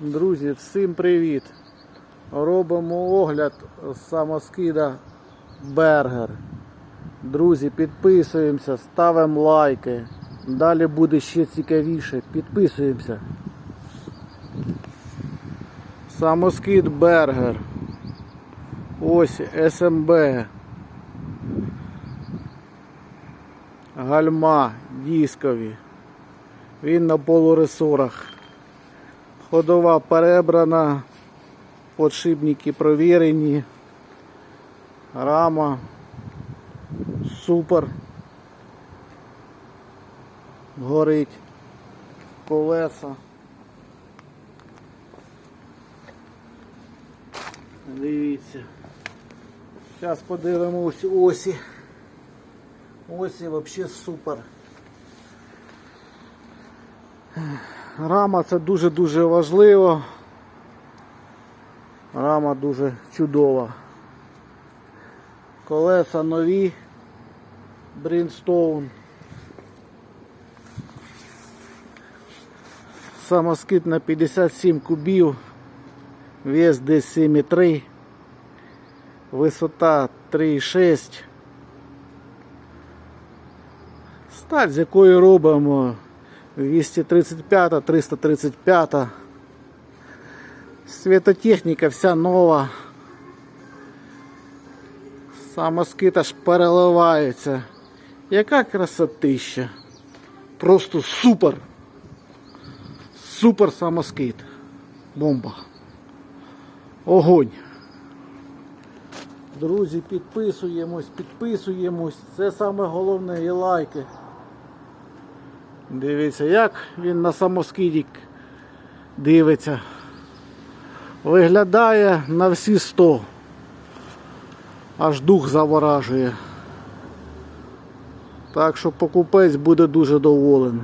Друзі, всім привіт! Робимо огляд самоскида Бергер. Друзі, підписуємося, ставимо лайки. Далі буде ще цікавіше. Підписуємося. Самоскид Бергер. Ось СМБ. Гальма дискові. Він на полуресорах. Ходова перебрана, подшипники провірені, рама, супер, горить, колеса. Дивіться. Зараз подивимось осі. Осі взагалі супер. Рама це дуже-дуже важливо. Рама дуже чудова. Колеса нові. Брінстоун. Самоскид на 57 кубів. Вес десь 7,3. Висота 3,6. Сталь, з якої робимо 235, 335. Світотехніка вся нова. Самоскид аж переливається. Яка красотища. Просто супер. Супер самоскид. Бомба. Огонь. Друзі, підписуємось, підписуємось. Це саме головне і лайки. Дивіться, як він на самоскидік дивиться. Виглядає на всі 100. Аж дух заворажує. Так що покупець буде дуже доволен.